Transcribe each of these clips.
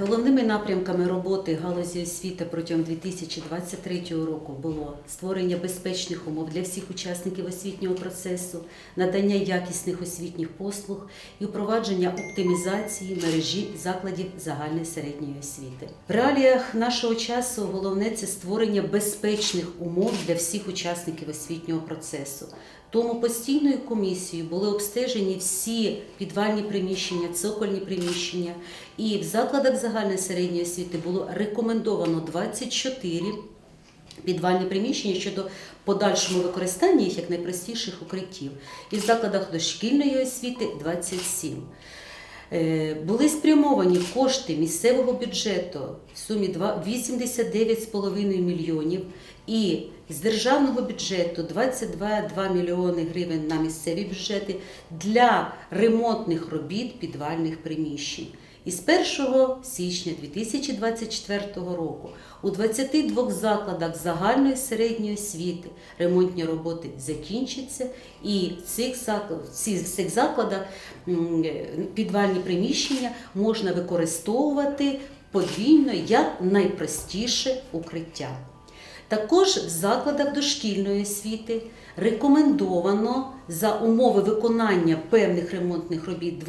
Головними напрямками роботи галузі освіти протягом 2023 року було створення безпечних умов для всіх учасників освітнього процесу, надання якісних освітніх послуг і впровадження оптимізації мережі закладів загальної середньої освіти. В реаліях нашого часу головне це створення безпечних умов для всіх учасників освітнього процесу. Тому постійною комісією були обстежені всі підвальні приміщення, цокольні приміщення, і в закладах загальної середньої освіти було рекомендовано 24 підвальні приміщення щодо подальшому використання їх як найпростіших укриттів. І в закладах дошкільної освіти 27. Е, Були спрямовані кошти місцевого бюджету в сумі 89,5 мільйонів і з державного бюджету 22,2 мільйони гривень на місцеві бюджети для ремонтних робіт підвальних приміщень. І з 1 січня 2024 року у 22 закладах загальної середньої освіти ремонтні роботи закінчаться, і в цих закладах, в цих закладах підвальні приміщення можна використовувати подвійно як найпростіше укриття. Також в закладах дошкільної освіти рекомендовано за умови виконання певних ремонтних робіт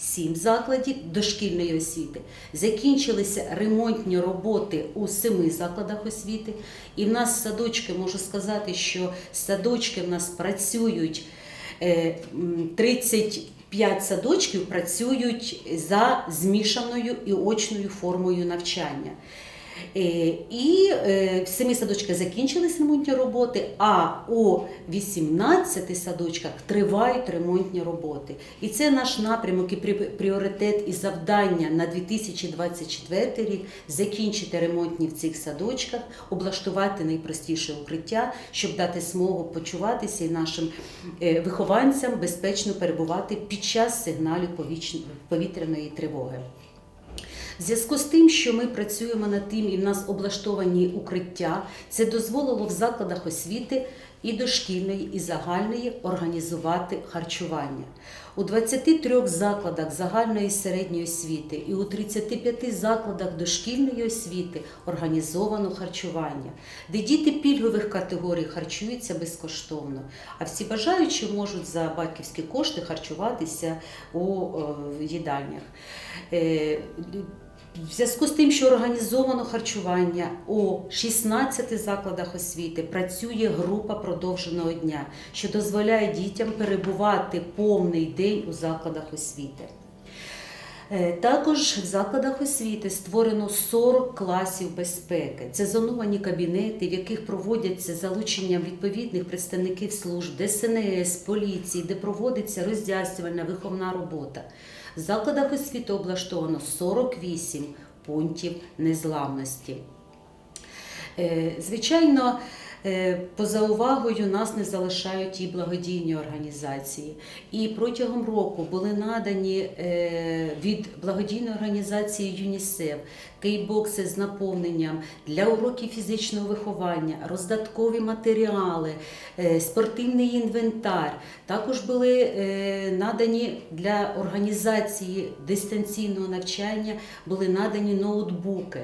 27 закладів дошкільної освіти. Закінчилися ремонтні роботи у семи закладах освіти. І в нас садочки, можу сказати, що садочки в нас працюють е, 35 садочків працюють за змішаною і очною формою навчання. Е, І е, семи садочках закінчились ремонтні роботи, а у 18 садочках тривають ремонтні роботи. І це наш напрямок і пріоритет і завдання на 2024 рік закінчити ремонтні в цих садочках, облаштувати найпростіше укриття, щоб дати змогу почуватися і нашим е, вихованцям безпечно перебувати під час сигналів повітряної тривоги. В зв'язку з тим, що ми працюємо над тим і в нас облаштовані укриття, це дозволило в закладах освіти і дошкільної, і загальної організувати харчування. У 23 закладах загальної середньої освіти і у 35 закладах дошкільної освіти організовано харчування, де діти пільгових категорій харчуються безкоштовно, а всі бажаючі можуть за батьківські кошти харчуватися у е, їдальнях. В зв'язку з тим, що організовано харчування у 16 закладах освіти працює група продовженого дня, що дозволяє дітям перебувати повний день у закладах освіти. Е, Також в закладах освіти створено 40 класів безпеки. Це зоновані кабінети, в яких проводяться залученням відповідних представників служб ДСНС, поліції, де проводиться роз'яснювальна виховна робота. В закладах освіти облаштовано 48 пунктів незламності. Е, Звичайно, поза увагою нас не залишають і благодійні організації. І протягом року були надані е, від благодійної організації ЮНІСЕФ кейбокси з наповненням для уроків фізичного виховання, роздаткові матеріали, е, спортивний інвентар. Також були е, надані для організації дистанційного навчання були надані ноутбуки.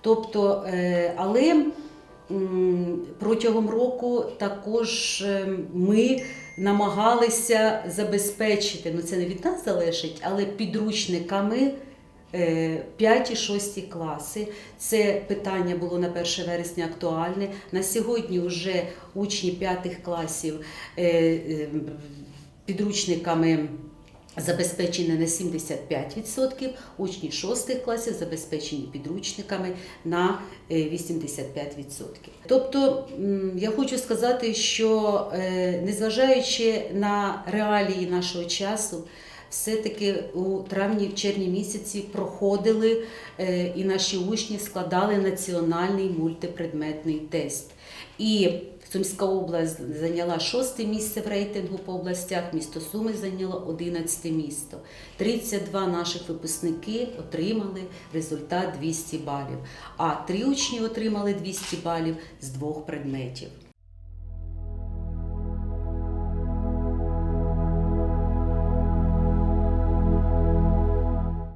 Тобто, е, але протягом року також е, ми намагалися забезпечити, ну це не від нас залежить, але підручниками. 5 і 6 класи. Це питання було на 1 вересня актуальне. На сьогодні вже учні 5 класів е, е, підручниками забезпечені на 75%, учні 6 класів забезпечені підручниками на е, 85%. Тобто я хочу сказати, що е, незважаючи на реалії нашого часу, все-таки у травні, в червні місяці проходили е, і наші учні складали національний мультипредметний тест. І Сумська область зайняла шосте місце в рейтингу по областях, місто Суми зайняло 11 місто. 32 наших випускники отримали результат 200 балів, а три учні отримали 200 балів з двох предметів.